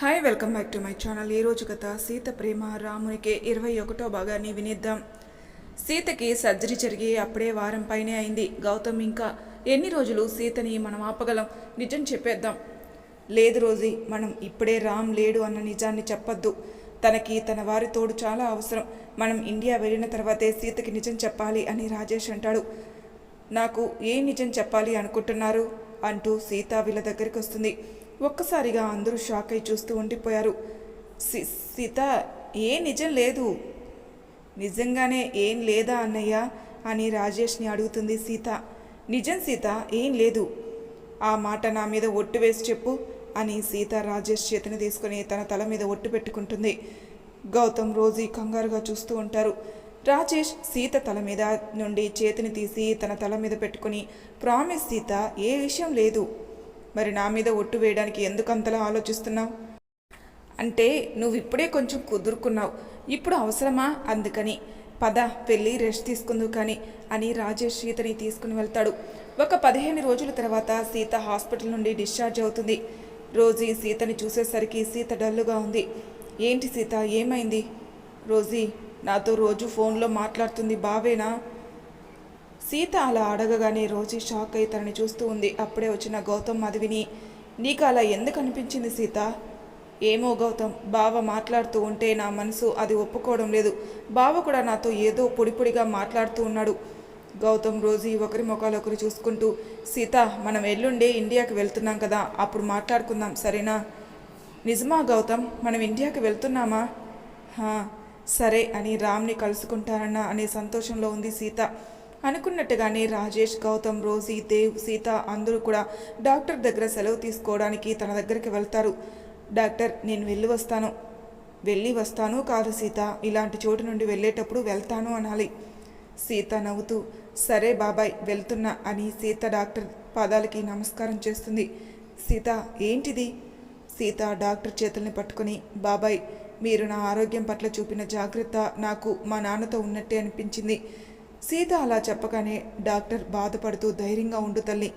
Hi welcome back to my channel ఈ రోజు కథ సీత ప్రేమ రామునికి ఇరవై ఒకటో భాగాన్ని వినిద్దాం. సీతకి సర్జరీ జరిగి అప్పుడే వారం పైనే అయింది. గౌతమ్ ఇంకా ఎన్ని రోజులు సీతని మనం ఆపగలం? నిజం చెప్పేద్దాం. లేదు రోజీ మనం ఇప్పుడే రామ్ లేడు అన్న నిజాన్ని చెప్పొద్దు. తనకి తన వారి తోడు చాలా అవసరం. మనం ఇండియా వెళ్ళిన తర్వాతే సీతకి నిజం చెప్పాలి అని రాజేష్ అంటాడు. నాకు ఏ నిజం చెప్పాలి అనుకుంటున్నారు? అంటూ సీత వీళ్ళ దగ్గరికి వస్తుంది. ఒక్కసారిగా అందరూ షాక్ అయి చూస్తూ ఉండిపోయారు. "సీ- సీత ఏ నిజం లేదు. నిజంగానే ఏం లేదా అన్నయ్య? అని రాజేష్ని అడుగుతుంది సీత. నిజం సీత ఏం లేదు. ఆ మాట నా మీద ఒట్టు వేసి చెప్పు అని సీత రాజేష్ చేతిని తీసుకుని తన తల మీద ఒట్టు పెట్టుకుంటుంది. గౌతమ్ రోజీ కంగారుగా చూస్తూ ఉంటారు. రాజేష్ సీత తల మీద నుండి చేతిని తీసి తన తల మీద పెట్టుకుని ప్రామిస్ సీత ఏ విషయం లేదు. మరి నా మీద ఒట్టు వేయడానికి ఎందుకంతలా ఆలోచిస్తున్నావు? అంటే నువ్వు ఇప్పుడే కొంచెం కుదురుకున్నావు. ఇప్పుడు అవసరమా? అందుకని. పద వెళ్ళి రెస్ట్ తీసుకుందు కానీ అని రాజేష్ సీతని తీసుకుని వెళ్తాడు. ఒక పదిహేను రోజుల తర్వాత సీత హాస్పిటల్ నుండి డిశ్చార్జ్ అవుతుంది. రోజీ సీతని చూసేసరికి సీత డల్లుగా ఉంది. ఏంటి సీత? ఏమైంది? రోజీ నాతో రోజు ఫోన్లో మాట్లాడుతుంది బావేనా? సీత అలా అడగగానే రోజీ షాక్ అయి తనని చూస్తూ ఉంది. అప్పుడే వచ్చిన గౌతమ్ మధువిని నీకు అలా ఎందుకు అనిపించింది సీత? ఏమో గౌతమ్ బావ మాట్లాడుతూ ఉంటే నా మనసు అది ఒప్పుకోవడం లేదు. బావ కూడా నాతో ఏదో పొడిపొడిగా మాట్లాడుతూ ఉన్నాడు. గౌతమ్ రోజీ ఒకరి ముఖాలొకరు చూసుకుంటూ సీత మనం ఎల్లుండే ఇండియాకి వెళ్తున్నాం కదా అప్పుడు మాట్లాడుకుందాం సరేనా? నిజమా గౌతమ్ మనం ఇండియాకి వెళ్తున్నామా? సరే అని రామ్ని కలుసుకుంటానన్న అనే సంతోషంలో ఉంది సీత. అనుకున్నట్టుగానే రాజేష్ గౌతమ్ రోజీ దేవ్ సీత అందరూ కూడా డాక్టర్ దగ్గర సెలవు తీసుకోవడానికి తన దగ్గరికి వెళ్తారు. డాక్టర్ నేను వెళ్ళి వస్తాను. వెళ్ళి వస్తాను కాదు సీత. ఇలాంటి చోటు నుండి వెళ్ళేటప్పుడు వెళ్తాను అనాలి. సీత నవ్వుతూ సరే బాబాయ్ వెళ్తున్నా అని సీత డాక్టర్ పాదాలకి నమస్కారం చేస్తుంది. సీత ఏంటిది? సీత డాక్టర్ చేతుల్ని పట్టుకుని బాబాయ్ మీరు నా ఆరోగ్యం పట్ల చూపిన జాగ్రత్త నాకు మా నాన్నతో ఉన్నట్టే అనిపించింది. సీత అలా చెప్పగానే డాక్టర్ బాధపడుతూ ధైర్యంగా ఉండు తల్లి.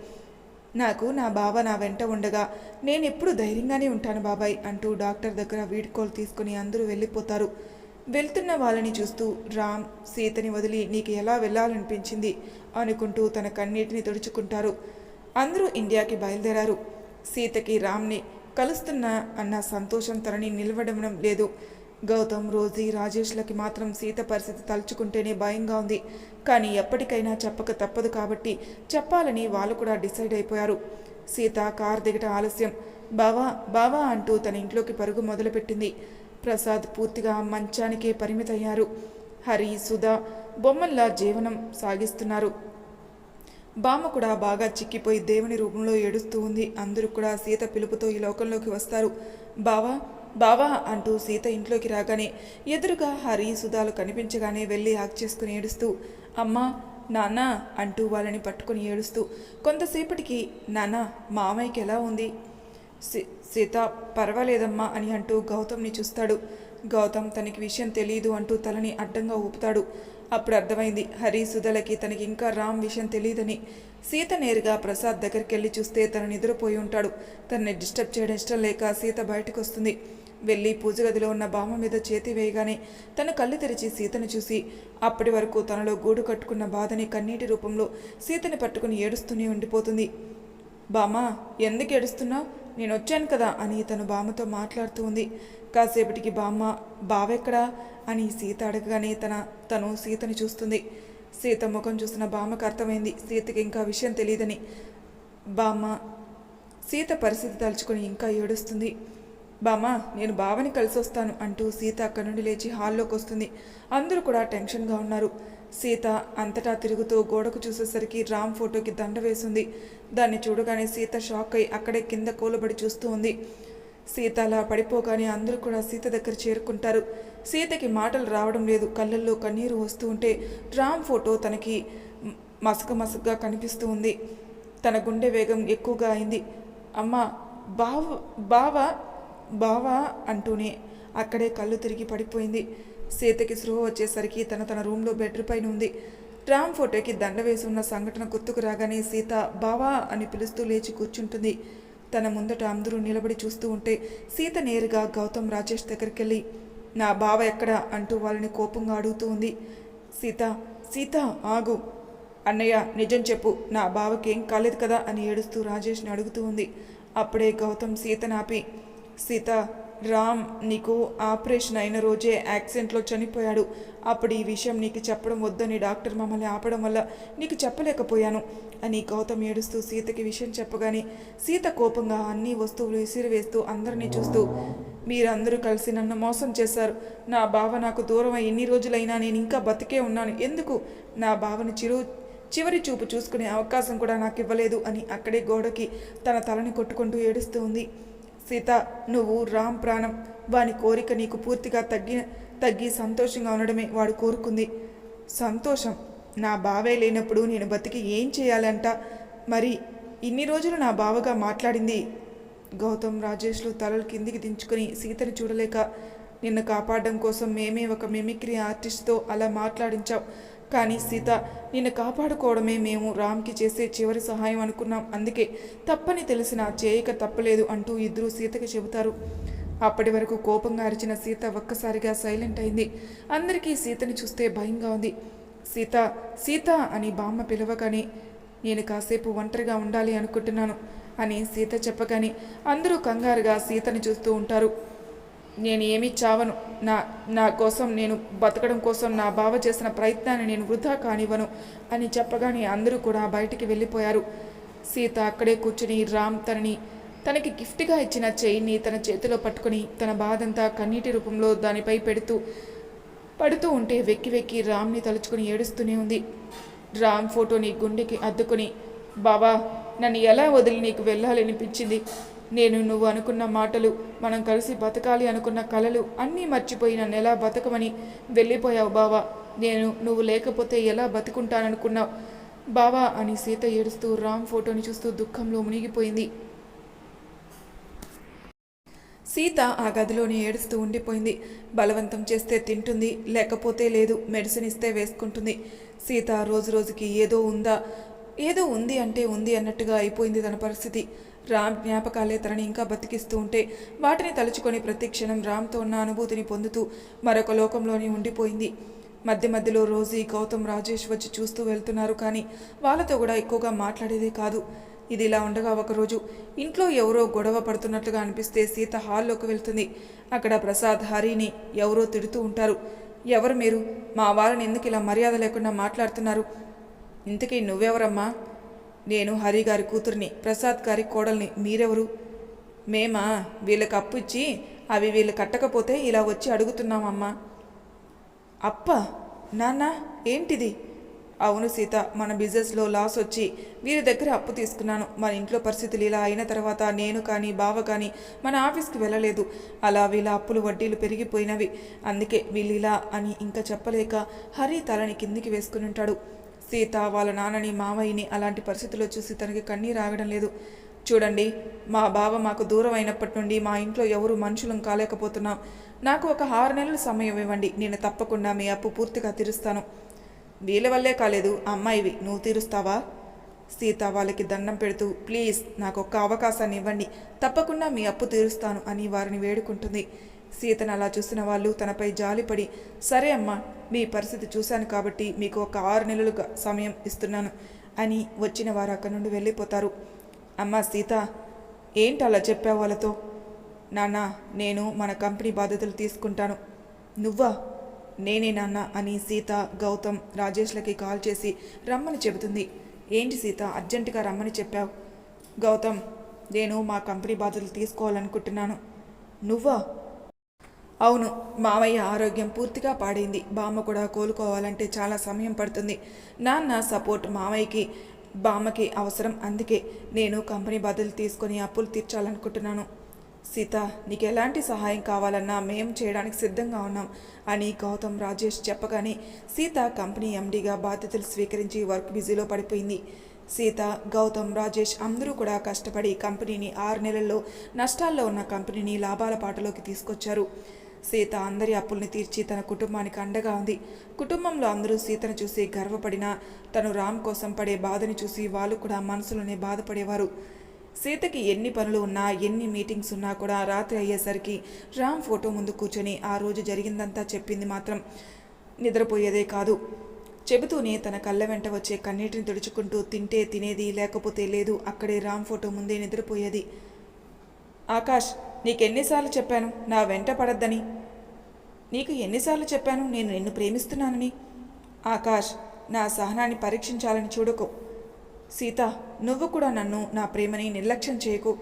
నాకు నా బావ నా వెంట ఉండగా నేను ఎప్పుడు ధైర్యంగానే ఉంటాను బాబాయ్ అంటూ డాక్టర్ దగ్గర వీడ్కోలు తీసుకుని అందరూ వెళ్ళిపోతారు. వెళ్తున్న వాళ్ళని చూస్తూ రామ్ సీతని వదిలి నీకు ఎలా వెళ్ళాలనిపించింది అనుకుంటూ తన కన్నీటిని తుడుచుకుంటారు. అందరూ ఇండియాకి బయలుదేరారు. సీతకి రామ్ని కలుస్తున్నా అన్న సంతోషం తనని నిలవడం లేదు. గౌతమ్ రోజీ రాజేష్లకి మాత్రం సీత పరిస్థితి తలుచుకుంటేనే భయంగా ఉంది. కానీ ఎప్పటికైనా చెప్పక తప్పదు కాబట్టి చెప్పాలని వాళ్ళు కూడా డిసైడ్ అయిపోయారు. సీత కార్ దిగట ఆలస్యం. బావా బావా అంటూ తన ఇంట్లోకి పరుగు మొదలుపెట్టింది. ప్రసాద్ పూర్తిగా మంచానికే పరిమితయ్యారు. హరి సుధా బొమ్మల్లా జీవనం సాగిస్తున్నారు. బామ్మ కూడా బాగా చిక్కిపోయి దేవుని రూపంలో ఏడుస్తూ ఉంది. అందరూ కూడా సీత పిలుపుతో ఈ లోకంలోకి వస్తారు. బావా బావా అంటూ సీత ఇంట్లోకి రాగానే ఎదురుగా హరి సుధాలు కనిపించగానే వెళ్ళి హాక్ చేసుకుని ఏడుస్తూ అమ్మా నాన్న అంటూ వాళ్ళని పట్టుకుని ఏడుస్తూ కొంతసేపటికి నాన్న మామయ్యకి ఎలా ఉంది? సీ- సీత పర్వాలేదమ్మా అని అంటూ గౌతమ్ని చూస్తాడు. గౌతమ్ తనకి విషయం తెలియదు అంటూ తలని అడ్డంగా ఊపుతాడు. అప్పుడు అర్థమైంది హరి సుధలకి తనకి ఇంకా రామ్ విషయం తెలియదని సీత నేరుగా ప్రసాద్ దగ్గరికి వెళ్ళి చూస్తే తను నిద్రపోయి ఉంటాడు. తనని డిస్టర్బ్ చేయడం ఇష్టం లేక సీత బయటకు వస్తుంది వెళ్ళి పూజ గదిలో ఉన్న బామ్మ మీద చేతి వేయగానే తన కళ్ళు తెరిచి సీతను చూసి అప్పటి వరకు తనలో గూడు కట్టుకున్న బాధని కన్నీటి రూపంలో సీతని పట్టుకుని ఏడుస్తూనే ఉండిపోతుంది. బామ్మ ఎందుకు ఏడుస్తున్నావు? నేను వచ్చాను కదా అని తను బామ్మతో మాట్లాడుతూ ఉంది. కాసేపటికి బామ్మ బావెక్కడా? అని సీత అడగగానే తన తను సీతని చూస్తుంది. సీత ముఖం చూసిన బామ్మకు అర్థమైంది. సీతకి ఇంకా విషయం తెలియదని. బామ్మ సీత పరిస్థితి తలుచుకొని ఇంకా ఏడుస్తుంది. బామ్మ నేను బావని కలిసి వస్తాను అంటూ సీత అక్కడి నుండి లేచి హాల్లోకి వస్తుంది. అందరూ కూడా టెన్షన్గా ఉన్నారు. సీత అంతటా తిరుగుతూ గోడకు చూసేసరికి రామ్ ఫోటోకి దండ వేసింది. దాన్ని చూడగానే సీత షాక్ అయి అక్కడే కింద కూలబడి చూస్తూ ఉంది. సీత అలా పడిపోగానే అందరూ కూడా సీత దగ్గర చేరుకుంటారు. సీతకి మాటలు రావడం లేదు. కళ్ళల్లో కన్నీరు వస్తూ ఉంటే రామ్ ఫోటో తనకి మసక మసకగా కనిపిస్తూ ఉంది. తన గుండె వేగం ఎక్కువగా అయింది. అమ్మ బావ బావ బావా అంటూనే అక్కడే కళ్ళు తిరిగి పడిపోయింది. సీతకి స్పృహ వచ్చేసరికి తన తన రూమ్లో బెడ్ పైన ఉంది. రామ్ ఫోటోకి దండ వేసి ఉన్న సంఘటన గుర్తుకు రాగానే సీత బావా అని పిలుస్తూ లేచి కూర్చుంటుంది. తన ముందట అందరూ నిలబడి చూస్తూ ఉంటే సీత నేరుగా గౌతమ్ రాజేష్ దగ్గరికి వెళ్ళి నా బావ ఎక్కడ? అంటూ వాళ్ళని కోపంగా అడుగుతూ ఉంది. సీత సీత ఆగు. అన్నయ్య నిజం చెప్పు. నా బావకి ఏం కాలేదు కదా? అని ఏడుస్తూ రాజేష్ని అడుగుతూ ఉంది. అప్పుడే గౌతమ్ సీతనాపి సీత రామ్ నీకు ఆపరేషన్ అయిన రోజే యాక్సిడెంట్లో చనిపోయాడు. అప్పుడు ఈ విషయం నీకు చెప్పడం వద్దని డాక్టర్ మమ్మల్ని ఆపడం వల్ల నీకు చెప్పలేకపోయాను అని గౌతమ్ ఏడుస్తూ సీతకి విషయం చెప్పగానే సీత కోపంగా అన్ని వస్తువులు విసిరివేస్తూ అందరినీ చూస్తూ మీరందరూ కలిసి నన్ను మోసం చేశారు. నా బావ నాకు దూరం అయి ఎన్ని రోజులైనా నేను ఇంకా బతికే ఉన్నాను. ఎందుకు? నా బావని చిరు చివరి చూపు చూసుకునే అవకాశం కూడా నాకు ఇవ్వలేదు అని అక్కడే గోడకి తన తలని కొట్టుకుంటూ ఏడుస్తూ ఉంది. సీత నువ్వు రామ్ ప్రాణం. వాని కోరిక నీకు పూర్తిగా తగ్గి తగ్గి సంతోషంగా ఉండడమే వాడు కోరుకుంది. సంతోషం. నా బావే లేనప్పుడు నేను బతికి ఏం చేయాలంట? మరి ఇన్ని రోజులు నా బావగా మాట్లాడింది. గౌతమ్ రాజేష్లు తలలు కిందికి దించుకొని సీతని చూడలేక నిన్ను కాపాడడం కోసం మేమే ఒక మిమిక్రీ ఆర్టిస్ట్తో అలా మాట్లాడించాం. కానీ సీత నిన్ను కాపాడుకోవడమే మేము రామ్కి చేసే చివరి సహాయం అనుకున్నాం. అందుకే తప్పని తెలిసిన చేయక తప్పలేదు అంటూ ఇద్దరూ సీతకి చెబుతారు. అప్పటి వరకు కోపంగా అరిచిన సీత ఒక్కసారిగా సైలెంట్ అయింది. అందరికీ సీతని చూస్తే భయంగా ఉంది. సీత సీత అని బామ్మ పిలవగానే నేను కాసేపు ఒంటరిగా ఉండాలి అనుకుంటున్నాను అని సీత చెప్పగానే అందరూ కంగారుగా సీతని చూస్తూ ఉంటారు. నేను ఏమీ చావను. నా నా కోసం నేను బతకడం కోసం నా బావ చేసిన ప్రయత్నాన్ని నేను వృధా కానివ్వను అని చెప్పగానే అందరూ కూడా బయటికి వెళ్ళిపోయారు. సీత అక్కడే కూర్చుని రామ్ తనని తనకి గిఫ్ట్గా ఇచ్చిన చైన్ని తన చేతిలో పట్టుకొని తన బాధంతా కన్నీటి రూపంలో దానిపై పెడుతూ పడుతూ ఉంటే వెక్కి వెక్కి రామ్ని తలుచుకుని ఏడుస్తూనే ఉంది. రామ్ ఫోటోని గుండెకి అద్దుకొని బావా నన్ను ఎలా వదిలి నీకు వెళ్ళాలనిపించింది? నేను నువ్వు అనుకున్న మాటలు మనం కలిసి బతకాలి అనుకున్న కలలు అన్నీ మర్చిపోయి నన్ను ఎలా బతకమని వెళ్ళిపోయావు బావా. నేను నువ్వు లేకపోతే ఎలా బతుకుంటాననుకున్నావు? బావా అని సీత ఏడుస్తూ రామ్ ఫోటోని చూస్తూ దుఃఖంలో మునిగిపోయింది. సీత ఆ గదిలోనే ఏడుస్తూ ఉండిపోయింది. బలవంతం చేస్తే తింటుంది లేకపోతే లేదు మెడిసిన్ ఇస్తే వేసుకుంటుంది. సీత రోజు రోజుకి ఏదో ఉందా ఏదో ఉంది అంటే ఉంది అన్నట్టుగా అయిపోయింది తన పరిస్థితి. రామ్ జ్ఞాపకాలే తనని ఇంకా బతికిస్తూ ఉంటే వాటిని తలుచుకొని ప్రతి క్షణం రామ్తో ఉన్న అనుభూతిని పొందుతూ మరొక లోకంలోనే ఉండిపోయింది. మధ్య మధ్యలో రోజీ గౌతమ్ రాజేష్ వచ్చి చూస్తూ వెళ్తున్నారు కానీ వాళ్ళతో కూడా ఎక్కువగా మాట్లాడేదే కాదు. ఇది ఇలా ఉండగా ఒకరోజు ఇంట్లో ఎవరో గొడవ పడుతున్నట్లుగా అనిపిస్తే సీత హాల్లోకి వెళ్తుంది. అక్కడ ప్రసాద్ హరిని ఎవరో తిడుతూ ఉంటారు. ఎవరు మీరు? మా వారిని ఎందుకు ఇలా మర్యాద లేకుండా మాట్లాడుతున్నారు? ఇంతకీ నువ్వెవరమ్మా? నేను హరి గారి కూతుర్ని ప్రసాద్ గారి కోడల్ని మీరెవరు? మేమా? వీళ్ళకి అప్పు ఇచ్చి అవి వీళ్ళు కట్టకపోతే ఇలా వచ్చి అడుగుతున్నామమ్మా. అప్ప! నాన్న ఏంటిది? అవును సీత మన బిజినెస్లో లాస్ వచ్చి వీరి దగ్గర అప్పు తీసుకున్నాను. మన ఇంట్లో పరిస్థితులు ఇలా అయిన తర్వాత నేను కానీ బావ కానీ మన ఆఫీస్కి వెళ్ళలేదు. అలా వీళ్ళ అప్పులు వడ్డీలు పెరిగిపోయినవి. అందుకే వీళ్ళు ఇలా అని ఇంకా చెప్పలేక హరి తలని కిందికి వేసుకుని ఉంటాడు. సీత వాళ్ళ నాన్నని మావయ్యని అలాంటి పరిస్థితుల్లో చూసి తనకి కన్నీరు ఆగడం లేదు. చూడండి మా బావ మాకు దూరం అయినప్పటి నుండి మా ఇంట్లో ఎవరు మనుషులం కాలేకపోతున్నాం. నాకు ఒక ఆరు నెలల సమయం ఇవ్వండి నేను తప్పకుండా మీ అప్పు పూర్తిగా తీరుస్తాను. వీళ్ళ వల్లే కాలేదు అమ్మాయివి నువ్వు తీరుస్తావా? సీత వాళ్ళకి దండం పెడుతూ ప్లీజ్ నాకు ఒక్క అవకాశాన్ని ఇవ్వండి. తప్పకుండా మీ అప్పు తీరుస్తాను అని వారిని వేడుకుంటుంది. సీతను అలా చూసిన వాళ్ళు తనపై జాలిపడి సరే అమ్మా మీ పరిస్థితి చూశాను కాబట్టి మీకు ఒక ఆరు నెలలుగా సమయం ఇస్తున్నాను అని వచ్చిన వారు అక్కడి నుండి వెళ్ళిపోతారు. అమ్మ సీత ఏంటి అలా చెప్పావు వాళ్ళతో? నాన్న నేను మన కంపెనీ బాధ్యతలు తీసుకుంటాను. నువ్వా? నేనే నాన్న అని సీత గౌతమ్ రాజేష్లకి కాల్ చేసి రమ్మని చెబుతుంది. ఏంటి సీత అర్జెంటుగా రమ్మని చెప్పావు? గౌతమ్ నేను మా కంపెనీ బాధ్యతలు తీసుకోవాలనుకుంటున్నాను. నువ్వా? అవును మామయ్య ఆరోగ్యం పూర్తిగా పాడైంది. బామ్మ కూడా కోలుకోవాలంటే చాలా సమయం పడుతుంది. నాన్న సపోర్ట్ మామయ్యకి బామ్మకి అవసరం. అందుకే నేను కంపెనీ బదులు తీసుకొని అప్పులు తీర్చాలనుకుంటున్నాను. సీత నీకు ఎలాంటి సహాయం కావాలన్నా మేం చేయడానికి సిద్ధంగా ఉన్నాం అని గౌతమ్ రాజేష్ చెప్పగానే సీత కంపెనీ ఎండీగా బాధ్యతలు స్వీకరించి వర్క్ బిజీలో పడిపోయింది. సీత గౌతమ్ రాజేష్ అందరూ కూడా కష్టపడి కంపెనీని ఆరు నెలల్లో నష్టాల్లో ఉన్న కంపెనీని లాభాల పాటలోకి తీసుకొచ్చారు. సీత అందరి అప్పుల్ని తీర్చి తన కుటుంబానికి అండగా ఉంది. కుటుంబంలో అందరూ సీతను చూసి గర్వపడినా తను రామ్ కోసం పడే బాధని చూసి వాళ్ళు కూడా మనసులోనే బాధపడేవారు. సీతకి ఎన్ని పనులు ఉన్నా ఎన్ని మీటింగ్స్ ఉన్నా కూడా రాత్రి అయ్యేసరికి రామ్ ఫోటో ముందు కూర్చొని ఆ రోజు జరిగిందంతా చెప్పింది మాత్రం నిద్రపోయేదే కాదు. చెబుతూనే తన కళ్ళ వెంట వచ్చే కన్నీటిని తుడుచుకుంటూ తింటే తినేది లేకపోతే లేదు అక్కడే రామ్ ఫోటో ముందే నిద్రపోయేది. ఆకాష్ నీకెన్నిసార్లు చెప్పాను నా వెంట పడద్దని. నీకు ఎన్నిసార్లు చెప్పాను నేను నిన్ను ప్రేమిస్తున్నానని. ఆకాష్ నా సహనాన్ని పరీక్షించాలని చూడకు. సీత నువ్వు కూడా నన్ను నా ప్రేమని నిర్లక్ష్యం చేయకు.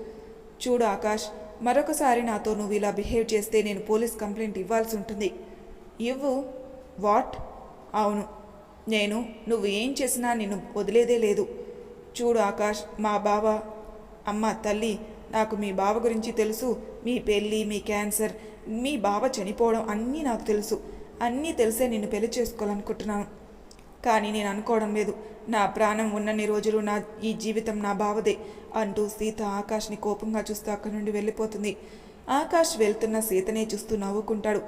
చూడు ఆకాష్ మరొకసారి నాతో నువ్వు ఇలా బిహేవ్ చేస్తే నేను పోలీస్ కంప్లైంట్ ఇవ్వాల్సి ఉంటుంది. ఇవ్వు. వాట్? అవును. నేను నువ్వు ఏం చేసినా నిన్ను వదిలేదే లేదు. చూడు ఆకాష్ మా బావ అమ్మ తల్లి నాకు మీ బావ గురించి తెలుసు మీ పెళ్ళి మీ క్యాన్సర్ మీ బావ చనిపోవడం అన్నీ నాకు తెలుసు. అన్నీ తెలిసే నిన్ను పెళ్ళి చేసుకోవాలనుకుంటున్నాను. కానీ నేను అనుకోవడం లేదు. నా ప్రాణం ఉన్నన్ని రోజులు నా ఈ జీవితం నా బావదే అంటూ సీత ఆకాష్ని కోపంగా చూస్తూ అక్కడి నుండి వెళ్ళిపోతుంది. ఆకాష్ వెళ్తున్న సీతనే చూస్తూ నవ్వుకుంటాడు.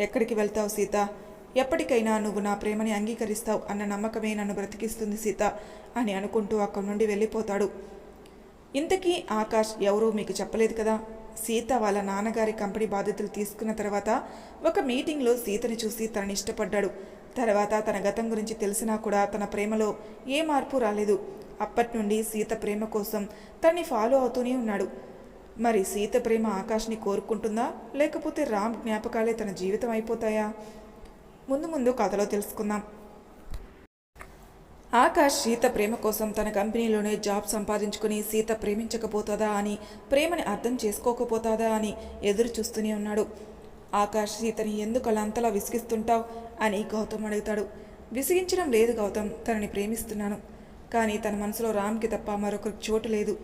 ఎక్కడికి వెళ్తావు సీత? ఎప్పటికైనా నువ్వు నా ప్రేమని అంగీకరిస్తావు అన్న నమ్మకమే నన్ను బ్రతికిస్తుంది సీత అని అనుకుంటూ అక్కడి నుండి వెళ్ళిపోతాడు. ఇంతకీ ఆకాష్ ఎవరూ మీకు చెప్పలేదు కదా? సీత వాళ్ళ నాన్నగారి కంపెనీ బాధ్యతలు తీసుకున్న తర్వాత ఒక మీటింగ్లో సీతని చూసి తనని ఇష్టపడ్డాడు. తర్వాత తన గతం గురించి తెలిసినా కూడా తన ప్రేమలో ఏ మార్పు రాలేదు. అప్పటి నుండి సీత ప్రేమ కోసం తన్ని ఫాలో అవుతూనే ఉన్నాడు. మరి సీత ప్రేమ ఆకాష్ని కోరుకుంటుందా? లేకపోతే రామ్ జ్ఞాపకాలే తన జీవితం అయిపోతాయా? ముందు ముందు కథలో తెలుసుకుందాం. ఆకాష్ సీత ప్రేమ కోసం తన కంపెనీలోనే జాబ్ సంపాదించుకుని సీత ప్రేమించకపోతుందా అని ప్రేమని అర్థం చేసుకోకపోతాదా అని ఎదురు చూస్తూనే ఉన్నాడు. ఆకాష్ సీతని ఎందుకు అలా అంతలా విసిగిస్తుంటావు అని గౌతమ్ అడుగుతాడు. విసిగించడం లేదు గౌతమ్ తనని ప్రేమిస్తున్నాను. కానీ తన మనసులో రామ్కి తప్ప మరొకరికి చోటు లేదు.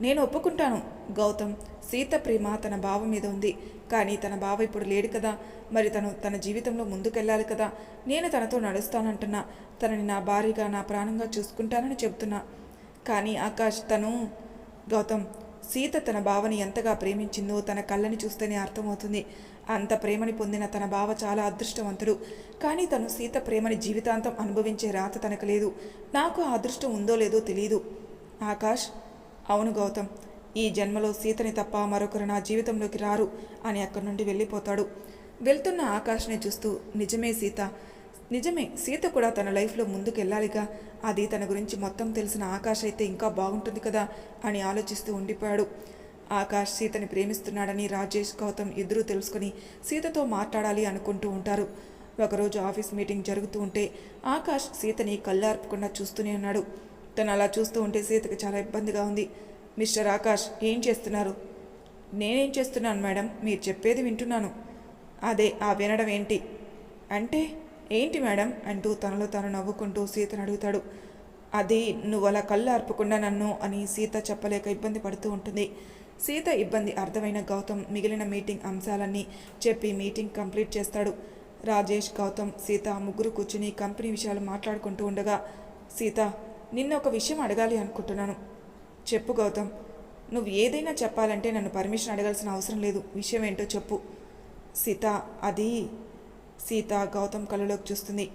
నేను ఒప్పుకుంటాను గౌతమ్. సీత ప్రేమ తన బావ మీద ఉంది. కానీ తన బావ ఇప్పుడు లేడు కదా. మరి తను తన జీవితంలో ముందుకెళ్ళాలి కదా. నేను తనతో నడుస్తానంటున్నా. తనని నా భార్యగా నా ప్రాణంగా చూసుకుంటానని చెబుతున్నా. కానీ ఆకాష్ తను గౌతమ్ సీత తన బావని ఎంతగా ప్రేమించిందో తన కళ్ళని చూస్తేనే అర్థమవుతుంది. అంత ప్రేమని పొందిన తన బావ చాలా అదృష్టవంతుడు. కానీ తను సీత ప్రేమని జీవితాంతం అనుభవించే రాత తనకు లేదు. నాకు ఆ అదృష్టం ఉందో లేదో తెలియదు ఆకాష్ అవును గౌతమ్. ఈ జన్మలో సీతని తప్ప మరొకరు నా జీవితంలోకి రారు అని అక్కడి నుండి వెళ్ళిపోతాడు. వెళ్తున్న ఆకాష్ని చూస్తూ నిజమే సీత. నిజమే సీత కూడా తన లైఫ్లో ముందుకు వెళ్ళాలిగా అది తన గురించి మొత్తం తెలిసిన ఆకాష్ అయితే ఇంకా బాగుంటుంది కదా? అని ఆలోచిస్తూ ఉండిపోయాడు. ఆకాష్ సీతని ప్రేమిస్తున్నాడని రాజేష్ గౌతమ్ ఇద్దరూ తెలుసుకుని సీతతో మాట్లాడాలి అనుకుంటూ ఉంటారు. ఒకరోజు ఆఫీస్ మీటింగ్ జరుగుతూ ఉంటే ఆకాష్ సీతని కళ్ళార్పకుండా చూస్తూనే ఉన్నాడు. తను అలా చూస్తూ ఉంటే సీతకి చాలా ఇబ్బందిగా ఉంది. మిస్టర్ ఆకాష్ ఏం చేస్తున్నారు? నేనేం చేస్తున్నాను మేడం మీరు చెప్పేది వింటున్నాను. అదే ఆ వినడం ఏంటి? అంటే ఏంటి మేడం అంటూ తనలో తాను నవ్వుకుంటూ సీతను అడుగుతాడు. అది నువ్వు అలా కళ్ళు అర్పకుండా నన్ను అని సీత చెప్పలేక ఇబ్బంది పడుతూ ఉంటుంది. సీత ఇబ్బంది అర్థమైన గౌతమ్ మిగిలిన మీటింగ్ అంశాలన్నీ చెప్పి మీటింగ్ కంప్లీట్ చేస్తాడు. రాజేష్ గౌతమ్ సీత ముగ్గురు కూర్చుని కంపెనీ విషయాలు మాట్లాడుకుంటూ ఉండగా సీత నిన్న ఒక విషయం అడగాలి అనుకుంటున్నాను. చెప్పు గౌతమ్. నువ్వు ఏదైనా చెప్పాలంటే నన్ను పర్మిషన్ అడగాల్సిన అవసరం లేదు. విషయం ఏంటో చెప్పు. సీత అది సీత గౌతమ్ కళ్ళలోకి చూస్తుంది.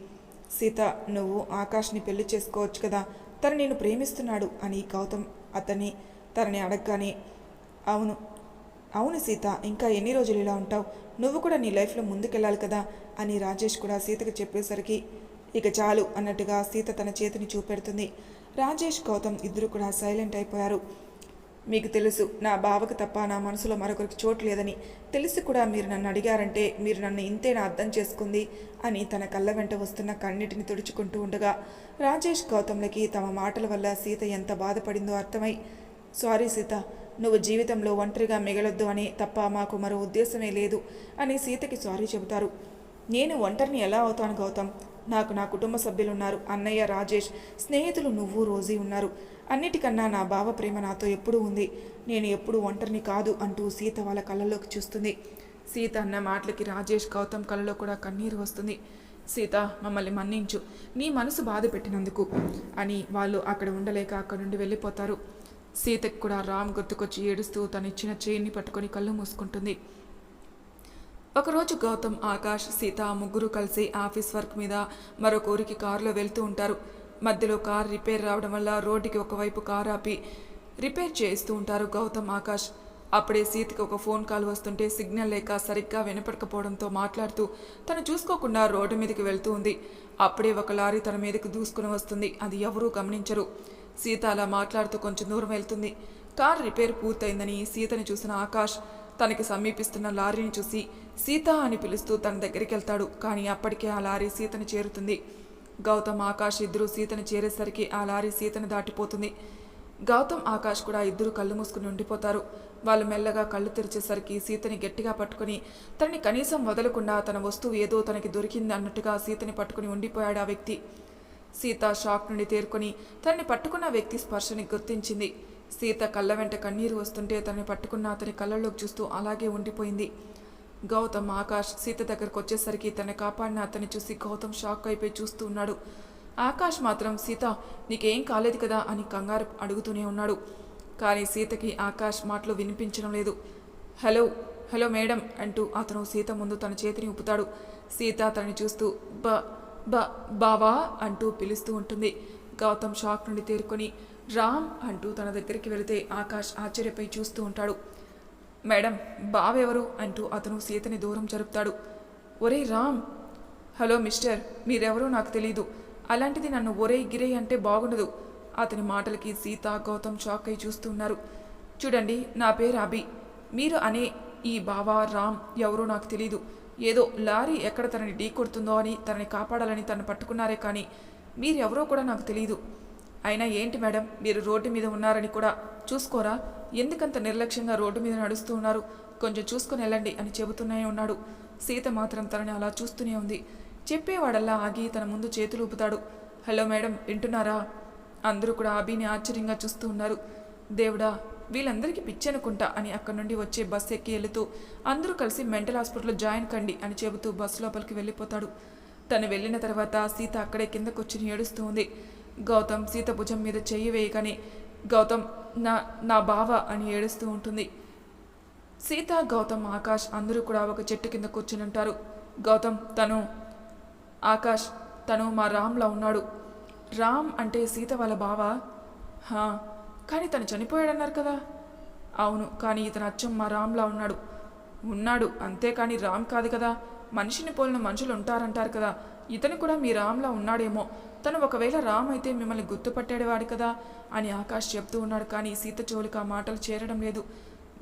సీత నువ్వు ఆకాష్ని పెళ్ళి చేసుకోవచ్చు కదా. తను నేను ప్రేమిస్తున్నాడు అని గౌతమ్ అతన్ని తనని అడగగానే అవును అవును సీత ఇంకా ఎన్ని రోజులు ఇలా ఉంటావు? నువ్వు కూడా నీ లైఫ్లో ముందుకెళ్ళాలి కదా అని రాజేష్ కూడా సీతకు చెప్పేసరికి ఇక చాలు అన్నట్టుగా సీత తన చేతిని చూపెడుతుంది. రాజేష్ గౌతమ్ ఇద్దరు కూడా సైలెంట్ అయిపోయారు. మీకు తెలుసు నా బావకు తప్ప నా మనసులో మరొకరికి చోటు లేదని. తెలిసి కూడా మీరు నన్ను అడిగారంటే మీరు నన్ను ఇంతేనా అర్థం చేసుకుంది అని తన కళ్ళ వెంట వస్తున్న కన్నిటిని తుడుచుకుంటూ ఉండగా రాజేష్ గౌతమ్లకి తమ మాటల వల్ల సీత ఎంత బాధపడిందో అర్థమై సారీ సీత నువ్వు జీవితంలో ఒంటరిగా మిగలొద్దు అని తప్ప మాకు మరో ఉద్దేశమే లేదు అని సీతకి సారీ చెబుతారు. నేను ఒంటరిని ఎలా అవుతాను గౌతమ్? నాకు నా కుటుంబ సభ్యులు ఉన్నారు అన్నయ్య రాజేష్ స్నేహితులు నువ్వు రోజీ ఉన్నారు. అన్నిటికన్నా నా భావ ప్రేమ నాతో ఎప్పుడూ ఉంది. నేను ఎప్పుడు ఒంటరిని కాదు అంటూ సీత వాళ్ళ కళ్ళలోకి చూస్తుంది. సీత అన్న మాటలకి రాజేష్ గౌతమ్ కళ్ళలో కూడా కన్నీరు వస్తుంది. సీత మమ్మల్ని మన్నించు. నీ మనసు బాధ పెట్టినందుకు అని వాళ్ళు అక్కడ ఉండలేక అక్కడ నుండి వెళ్ళిపోతారు. సీతకు కూడా రామ్ గుర్తుకొచ్చి ఏడుస్తూ తను ఇచ్చిన చేయిని పట్టుకొని కళ్ళు మూసుకుంటుంది. ఒకరోజు గౌతమ్ ఆకాష్ సీత ముగ్గురు కలిసి ఆఫీస్ వర్క్ మీద మరొక ఊరికి కారులో వెళ్తూ ఉంటారు. మధ్యలో కార్ రిపేర్ రావడం వల్ల రోడ్డుకి ఒకవైపు కారు ఆపి రిపేర్ చేయిస్తూ ఉంటారు గౌతమ్ ఆకాష్. అప్పుడే సీతకి ఒక ఫోన్ కాల్ వస్తుంటే సిగ్నల్ లేక సరిగ్గా వినపడకపోవడంతో మాట్లాడుతూ తను చూసుకోకుండా రోడ్డు మీదకి వెళ్తూ ఉంది. అప్పుడే ఒక లారీ తన మీదకి దూసుకుని వస్తుంది. అది ఎవరూ గమనించరు. సీత అలా మాట్లాడుతూ కొంచెం దూరం వెళ్తుంది. కార్ రిపేర్ పూర్తయిందని సీతని చూసిన ఆకాష్ తనకి సమీపిస్తున్న లారీని చూసి సీత అని పిలుస్తూ తన దగ్గరికి వెళ్తాడు. కానీ అప్పటికే ఆ లారీ సీతని చేరుతుంది. గౌతమ్ ఆకాష్ ఇద్దరు సీతని చేరేసరికి ఆ లారీ సీతని దాటిపోతుంది. గౌతమ్ ఆకాష్ కూడా ఇద్దరు కళ్ళు మూసుకుని ఉండిపోతారు. వాళ్ళు మెల్లగా కళ్ళు తెరిచేసరికి సీతని గట్టిగా పట్టుకుని తనని కనీసం వదలకుండా తన వస్తువు ఏదో తనకి దొరికింది అన్నట్టుగా సీతని పట్టుకుని ఉండిపోయాడు ఆ వ్యక్తి. సీత షాక్ నుండి తేరుకొని తనని పట్టుకున్న వ్యక్తి స్పర్శని గుర్తించింది. సీత కళ్ళ వెంట కన్నీరు వస్తుంటే తనని పట్టుకున్న అతని కళ్ళలోకి చూస్తూ అలాగే ఉండిపోయింది. గౌతమ్ ఆకాష్ సీత దగ్గరకు వచ్చేసరికి తన కాపాడిన అతన్ని చూసి గౌతమ్ షాక్ అయిపోయి చూస్తూ ఉన్నాడు. ఆకాష్ మాత్రం సీత నీకేం కాలేదు కదా? అని కంగారు అడుగుతూనే ఉన్నాడు. కానీ సీతకి ఆకాష్ మాటలు వినిపించడం లేదు. హలో హలో మేడం అంటూ అతను సీత ముందు తన చేతిని ఉపుతాడు సీత అతన్ని చూస్తూ బ బ బావా అంటూ పిలుస్తూ ఉంటుంది. గౌతమ్ షాక్ నుండి తేరుకొని రామ్ అంటూ తన దగ్గరికి వెళితే ఆకాష్ ఆశ్చర్యపై చూస్తూ ఉంటాడు. మేడం బావెవరు? అంటూ అతను సీతని దూరం జరుపుతాడు. ఒరే రామ్! హలో మిస్టర్ మీరెవరో నాకు తెలీదు. అలాంటిది నన్ను ఒరే గిరే అంటే బాగుండదు. అతని మాటలకి సీత గౌతమ్ షాక్ అయి చూస్తున్నారు చూడండి నా పేరు అభి. మీరు అనే ఈ బావా రామ్ ఎవరో నాకు తెలీదు. ఏదో లారీ ఎక్కడ తనని ఢీ కొడుతుందో అని తనని కాపాడాలని తను పట్టుకున్నారే కానీ మీరెవరో కూడా నాకు తెలీదు. అయినా ఏంటి మేడం మీరు రోడ్డు మీద ఉన్నారని కూడా చూసుకోరా? ఎందుకంత నిర్లక్ష్యంగా రోడ్డు మీద నడుస్తూ ఉన్నారు? కొంచెం చూసుకుని వెళ్ళండి అని చెబుతూనే ఉన్నాడు. సీత మాత్రం తనని అలా చూస్తూనే ఉంది. చెప్పేవాడల్లా ఆగి తన ముందు చేతులు ఊపుతాడు. హలో మేడం వింటున్నారా? అందరూ కూడా అభిని ఆశ్చర్యంగా చూస్తూ ఉన్నారు. దేవుడా వీళ్ళందరికీ పిచ్చనుకుంటా అని అక్కడి నుండి వచ్చే బస్ ఎక్కి వెళుతూ అందరూ కలిసి మెంటల్ హాస్పిటల్లో జాయిన్ కండి అని చెబుతూ బస్సు లోపలికి వెళ్ళిపోతాడు. తను వెళ్ళిన తర్వాత సీత అక్కడే కిందకొచ్చి ఏడుస్తూ ఉంది. గౌతమ్ సీత భుజం మీద చెయ్యి వేయగానే గౌతమ్ నా నా బావ అని ఏడుస్తూ ఉంటుంది. సీత గౌతమ్ ఆకాష్ అందరూ కూడా ఒక చెట్టు కింద కూర్చుని ఉంటారు. గౌతమ్ తను ఆకాష్ తను మా రామ్లా ఉన్నాడు. రామ్ అంటే సీత వాళ్ళ బావ? హా కానీ తను చనిపోయాడన్నారు కదా. అవును కానీ ఇతను అచ్చం మా రామ్లా ఉన్నాడు. ఉన్నాడు అంతేకాని రామ్ కాదు కదా. మనిషిని పోలిన మనుషులు ఉంటారంటారు కదా. ఇతను కూడా మీ రామ్లా ఉన్నాడేమో. తను ఒకవేళ రామ్ అయితే మిమ్మల్ని గుర్తుపట్టాడేవాడు కదా అని ఆకాష్ చెప్తూ ఉన్నాడు. కానీ సీత చెవులకు ఆ మాటలు చేరడం లేదు.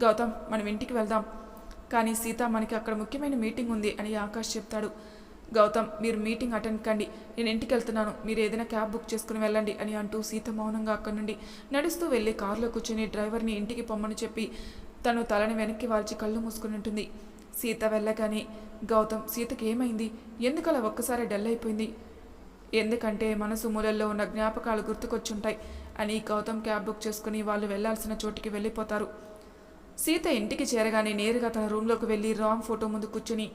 గౌతమ్ మనం ఇంటికి వెళ్దాం. కానీ సీత మనకి అక్కడ ముఖ్యమైన మీటింగ్ ఉంది అని ఆకాష్ చెప్తాడు. గౌతమ్ మీరు మీటింగ్ అటెండ్ కండి. నేను ఇంటికి వెళ్తున్నాను. మీరు ఏదైనా క్యాబ్ బుక్ చేసుకుని వెళ్ళండి అని అంటూ సీత మౌనంగా అక్కడి నుండి నడుస్తూ వెళ్ళి కారులో కూర్చొని డ్రైవర్ని ఇంటికి పొమ్మని చెప్పి తను తలని వెనక్కి వాల్చి కళ్ళు మూసుకుని ఉంటుంది. సీత వెళ్ళగానే గౌతమ్ సీతకి ఏమైంది? ఎందుకలా ఒక్కసారి డల్ అయిపోయింది? ఎందుకంటే మనసు మూలల్లో ఉన్న జ్ఞాపకాలు గుర్తుకొచ్చుంటాయి అని గౌతమ్ క్యాబ్ బుక్ చేసుకుని వాళ్ళు వెళ్ళాల్సిన చోటికి వెళ్ళిపోతారు. సీత ఇంటికి చేరగానే నేరుగా తన రూమ్లోకి వెళ్ళి రామ్ ఫోటో ముందు కూర్చుని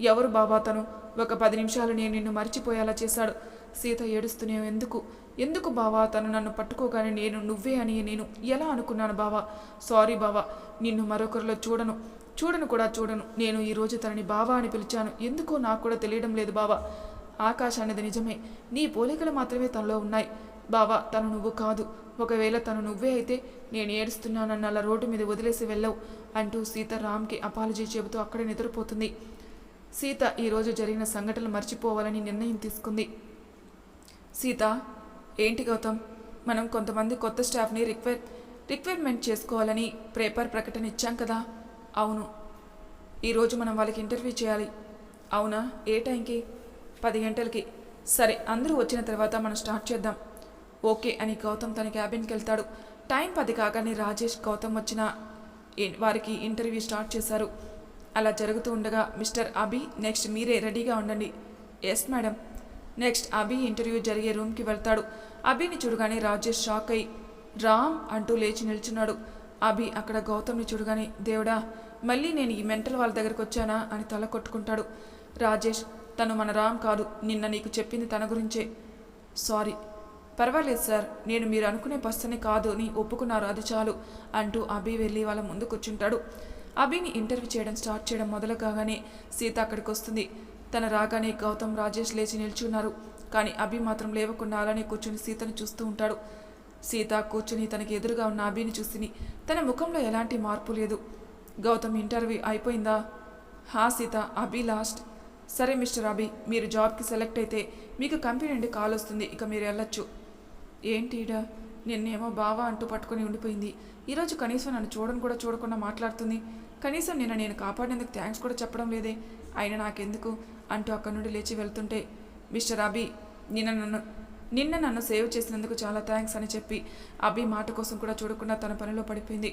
ఎవరు బాబా తను? ఒక పది నిమిషాలు నేను నిన్ను మర్చిపోయేలా చేశాడు. సీత ఏడుస్తూనే ఎందుకు? ఎందుకు బావా తను నన్ను పట్టుకోగానే నేను నువ్వే అని నేను ఎలా అనుకున్నాను బావా? సారీ బావా నిన్ను మరొకరిలో చూడను. చూడను కూడా చూడను. నేను ఈరోజు తనని బావా అని పిలిచాను. ఎందుకో నాకు కూడా తెలియడం లేదు బావా. ఆకాశ అనేది నిజమే. నీ పోలికలు మాత్రమే తనలో ఉన్నాయి. బావా తను నువ్వు కాదు. ఒకవేళ తను నువ్వే అయితే నేను ఏడుస్తున్నానన్న అలా రోడ్డు మీద వదిలేసి వెళ్ళవు అంటూ సీత రామ్కి అపాలజీ చెబుతూ అక్కడే నిద్రపోతుంది. సీత ఈరోజు జరిగిన సంఘటనలు మర్చిపోవాలని నిర్ణయం తీసుకుంది. సీత ఏంటి గౌతమ్? మనం కొంతమంది కొత్త స్టాఫ్ని రిక్వైర్ రిక్వైర్మెంట్ చేసుకోవాలని పేపర్ ప్రకటన ఇచ్చాం కదా? అవును. ఈరోజు మనం వాళ్ళకి ఇంటర్వ్యూ చేయాలి. అవునా? ఏ టైంకి? పది గంటలకి. సరే అందరూ వచ్చిన తర్వాత మనం స్టార్ట్ చేద్దాం. ఓకే అని గౌతమ్ తన క్యాబిన్కి వెళ్తాడు. టైం పది కాగానే రాజేష్ గౌతమ్ వచ్చిన వారికి ఇంటర్వ్యూ స్టార్ట్ చేశారు. అలా జరుగుతూ ఉండగా మిస్టర్ అభి నెక్స్ట్ మీరే రెడీగా ఉండండి. Yes madam. Next Abhi interview జరిగే రూమ్కి వెళ్తాడు. అభిని చూడగానే రాజేష్ షాక్ అయి రామ్! అంటూ లేచి నిల్చున్నాడు. అభి అక్కడ గౌతమ్ని చూడగానే దేవుడా మళ్ళీ నేను ఈ మెంటల్ వాళ్ళ దగ్గరకు వచ్చానా అని తల కొట్టుకుంటాడు. రాజేష్ తను మన రామ్ కాదు. నిన్న నీకు చెప్పింది తన గురించే. సారీ. పర్వాలేదు సార్. నేను మీరు అనుకునే పర్సనే కాదు. అని ఒప్పుకున్నారు. అది చాలు అంటూ అభి వెళ్ళి వాళ్ళ ముందు కూర్చుంటాడు. అభిని ఇంటర్వ్యూ చేయడం స్టార్ట్ చేయడం మొదలు కాగానే సీత అక్కడికి వస్తుంది తన రాగానే గౌతమ్ రాజేష్ లేచి నిల్చున్నారు. కానీ అభి మాత్రం లేవకుండా అలానే కూర్చుని సీతను చూస్తూ ఉంటాడు. సీత కూర్చుని తనకి ఎదురుగా ఉన్న అభిని చూసిని తన ముఖంలో ఎలాంటి మార్పు లేదు. గౌతమ్ ఇంటర్వ్యూ అయిపోయిందా? హా సీత అభి లాస్ట్ సరే మిస్టర్ అభి మీరు జాబ్కి సెలెక్ట్ అయితే మీకు కంపెనీ నుండి కాల్ వస్తుంది. ఇక మీరు వెళ్ళొచ్చు. ఏంటిడా నిన్నేమో బావా అంటూ పట్టుకొని ఉండిపోయింది. ఈరోజు కనీసం నన్ను చూడని కూడా చూడకుండా మాట్లాడుతుంది. కనీసం నిన్న నేను కాపాడినందుకు థ్యాంక్స్ కూడా చెప్పడం లేదే. అయినా నాకెందుకు? అంటూ అక్కడి నుండి లేచి వెళ్తుంటే మిస్టర్ అభి నిన్న నన్ను నిన్న నన్ను సేవ్ చేసినందుకు చాలా థ్యాంక్స్ అని చెప్పి అభి మాట కోసం కూడా చూడకుండా తన పనిలో పడిపోయింది.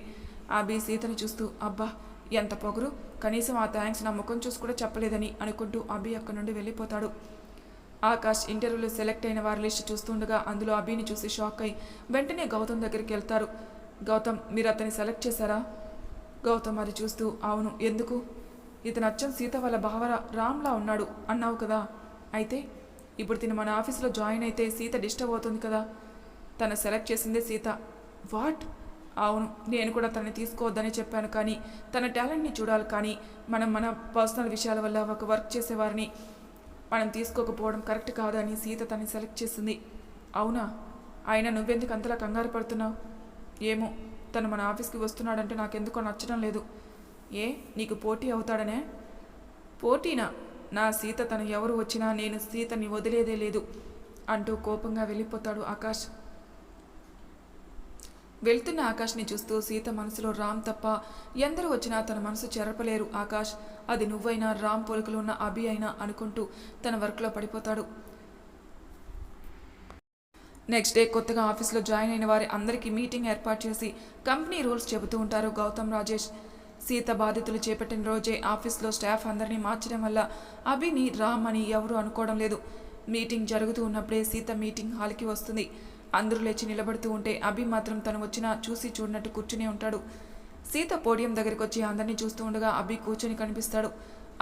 అభి సీతను చూస్తూ అబ్బా ఎంత పొగరు? కనీసం ఆ థ్యాంక్స్ నా ముఖం చూసి కూడా చెప్పలేదని అనుకుంటూ అభి అక్కడి నుండి వెళ్ళిపోతాడు. ఆకాష్ ఇంటర్వ్యూలో సెలెక్ట్ అయిన వారి లిస్ట్ చూస్తుండగా అందులో అభిని చూసి షాక్ అయి వెంటనే గౌతమ్ దగ్గరికి వెళ్తారు. గౌతమ్ మీరు అతన్ని సెలెక్ట్ చేశారా? గౌతమ్ అది చూస్తూ అవును. ఎందుకు? ఇతను అచ్చం సీత వాళ్ళ భావర రామ్లా ఉన్నాడు. అన్నావు కదా. అయితే ఇప్పుడు తిను మన ఆఫీస్లో జాయిన్ అయితే సీత డిస్టర్బ్ అవుతుంది కదా. తను సెలెక్ట్ చేసిందే సీత. వాట్? అవును నేను కూడా తనని తీసుకోవద్దని చెప్పాను కానీ తన టాలెంట్ని చూడాలి కానీ మనం మన పర్సనల్ విషయాల వల్ల ఒక వర్క్ చేసేవారిని మనం తీసుకోకపోవడం కరెక్ట్ కాదని సీత తనని సెలెక్ట్ చేసింది. అవునా? ఆయన నువ్వెందుకు అంతలా కంగారు పడుతున్నావు? ఏమో తను మన ఆఫీస్కి వస్తున్నాడంటే నాకెందుకో నచ్చడం లేదు. ఏ నీకు పోటీ అవుతాడనే? పోటీనా? నా సీత తను ఎవరు వచ్చినా నేను సీతని వదిలేదే లేదు అంటూ కోపంగా వెళ్ళిపోతాడు ఆకాష్. వెళ్తున్న ఆకాష్ని చూస్తూ సీత మనసులో రామ్ తప్ప ఎందరూ వచ్చినా తన మనసు చెరపలేరు. ఆకాష్ అది నువ్వైనా రామ్ పొలుకులు ఉన్న అభి అయినా అనుకుంటూ తన వర్క్లో పడిపోతాడు. నెక్స్ట్ డే కొత్తగా ఆఫీస్లో జాయిన్ అయిన వారి అందరికీ మీటింగ్ ఏర్పాటు చేసి కంపెనీ రూల్స్ చెబుతూ ఉంటారు గౌతమ్ రాజేష్. సీత బాధితులు చేపట్టిన రోజే ఆఫీస్లో స్టాఫ్ అందరినీ మార్చడం వల్ల అభిని రామ్ అని ఎవరు అనుకోవడం లేదు. మీటింగ్ జరుగుతూ ఉన్నప్పుడే సీత మీటింగ్ హాల్కి వస్తుంది. అందరూ లేచి నిలబడుతూ ఉంటే అభి మాత్రం తను వచ్చినా చూసి చూడనట్టు కూర్చునే ఉంటాడు. సీత పోడియం దగ్గరికి వచ్చి అందరినీ చూస్తూ ఉండగా అభి కూర్చొని కనిపిస్తాడు.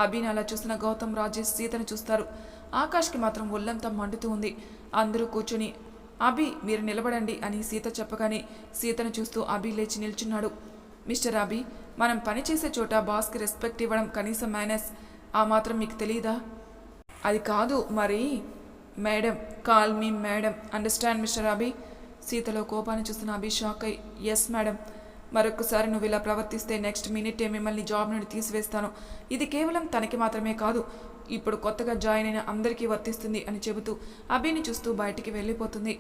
అభిని అలా చూసిన గౌతమ్ రాజేష్ సీతను చూస్తారు. ఆకాష్కి మాత్రం ఒళ్ళంతా మండుతూ ఉంది. అందరూ కూర్చొని అభి మీరు నిలబడండి అని సీత చెప్పగానే సీతను చూస్తూ అభి లేచి నిల్చున్నాడు. మిస్టర్ అభి మనం పనిచేసే చోట బాస్కి రెస్పెక్ట్ ఇవ్వడం కనీసం మేనస్. ఆ మాత్రం మీకు తెలియదా అది కాదు మరి madam call me madam. Understand mister Abhi? సీతలో కోపాన్ని చూస్తున్న అభి షాక్. అయి ఎస్ మేడం. మరొకసారి నువ్వు ఇలా ప్రవర్తిస్తే నెక్స్ట్ మినిటే మిమ్మల్ని జాబ్ నుండి తీసివేస్తాను. ఇది కేవలం తనకి మాత్రమే కాదు ఇప్పుడు కొత్తగా జాయిన్ అయిన అందరికీ వర్తిస్తుంది అని చెబుతూ అభిని చూస్తూ బయటికి వెళ్ళిపోతుంది.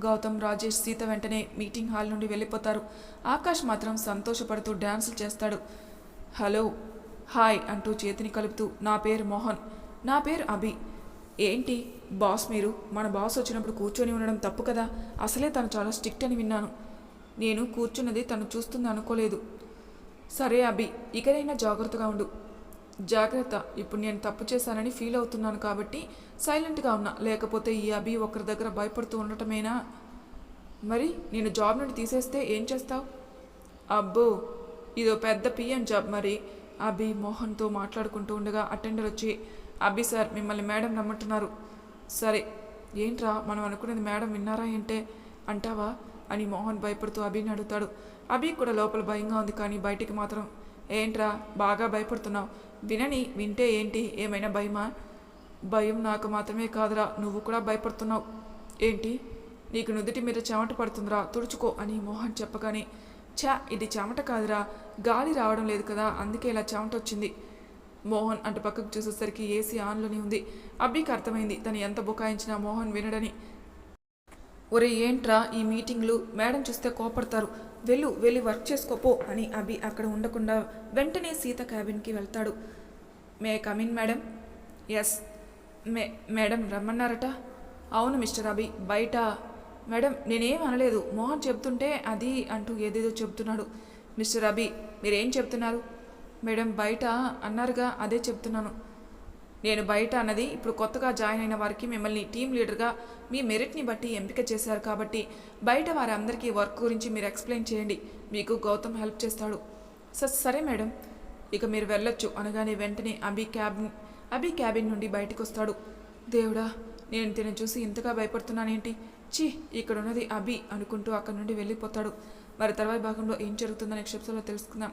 గౌతమ్ రాజేష్ సీత వెంటనే మీటింగ్ హాల్ నుండి వెళ్ళిపోతారు. ఆకాష్ మాత్రం సంతోషపడుతూ డ్యాన్సులు చేస్తాడు. హలో హాయ్ అంటూ చేతిని కలుపుతూ నా పేరు మోహన్. నా పేరు అభి. ఏంటి? బాస్ మీరు మన బాస్ వచ్చినప్పుడు కూర్చొని ఉండడం తప్పు కదా? అసలే తను చాలా స్ట్రిక్ట్ అని విన్నాను. నేను కూర్చున్నది తను చూస్తుంది అనుకోలేదు. సరే అభి ఇకనైనా జాగ్రత్తగా ఉండు. జాగ్రత్త ఇప్పుడు నేను తప్పు చేశానని ఫీల్ అవుతున్నాను కాబట్టి సైలెంట్గా ఉన్నా. లేకపోతే ఈ అభి ఒకరి దగ్గర భయపడుతూ ఉండటమేనా? మరి నేను జాబ్ నుండి తీసేస్తే ఏం చేస్తావు? అబ్బో ఇదో పెద్ద పిఎం జాబ్ మరి. అభి మోహన్తో మాట్లాడుకుంటూ ఉండగా అటెండర్ వచ్చి అభి సార్ మిమ్మల్ని మేడం రమ్మంటున్నారు. సరే ఏంట్రా మనం అనుకునేది మేడం విన్నారా ఏంటే? అంటావా? అని మోహన్ భయపడుతూ అభిని అడుగుతాడు. అభి కూడా లోపల భయంగా ఉంది కానీ బయటికి మాత్రం ఏంట్రా బాగా భయపడుతున్నావు. వినని వింటే ఏంటి? ఏమైనా భయమా? భయం నాకు మాత్రమే కాదురా నువ్వు కూడా భయపడుతున్నావు. ఏంటి? నీకు నుదుటి మీద చెమట పడుతుందిరా తుడుచుకో అని మోహన్ చెప్పగానే ఛా ఇది చెమట కాదురా గాలి రావడం లేదు కదా అందుకే ఇలా చెమట వచ్చింది. మోహన్ అంటూ పక్కకు చూసేసరికి ఏసీ ఆన్లోనే ఉంది. అబ్బికి అర్థమైంది తను ఎంత బుకాయించినా మోహన్ వినడని. ఒరే ఏంట్రా ఈ మీటింగ్లు? మేడం చూస్తే కోపడతారు. వెళ్ళు వెళ్ళి వర్క్ చేసుకోపో అని అభి అక్కడ ఉండకుండా వెంటనే సీత క్యాబిన్కి వెళ్తాడు. May come in madam? Yes. May madam రమ్మన్నారట? అవును మిస్టర్ అభి బయట. మేడం నేనేం అనలేదు. మోహన్ చెప్తుంటే అది అంటూ ఏదేదో చెప్తున్నాడు. మిస్టర్ అభి మీరేం చెప్తున్నారు? మేడం బయట అన్నారుగా అదే చెప్తున్నాను. నేను బయట అన్నది ఇప్పుడు కొత్తగా జాయిన్ అయిన వారికి మిమ్మల్ని టీం లీడర్గా మీ మెరిట్ని బట్టి ఎంపిక చేశారు కాబట్టి బయట వారందరికీ వర్క్ గురించి మీరు ఎక్స్ప్లెయిన్ చేయండి. మీకు గౌతమ్ హెల్ప్ చేస్తాడు. స సరే మేడం. ఇక మీరు వెళ్ళొచ్చు అనగానే వెంటనే అభి క్యాబిన్ అభి క్యాబిన్ నుండి బయటకు వస్తాడు దేవుడా నేను తిన చూసి ఇంతగా భయపడుతున్నానేంటి? చీ ఇక్కడ ఉన్నది అభి అనుకుంటూ అక్కడి నుండి వెళ్ళిపోతాడు. మరి తర్వాత భాగంలో ఏం జరుగుతుందో నెక్స్ట్ ఎపిసోడ్లో తెలుసుకుందాం.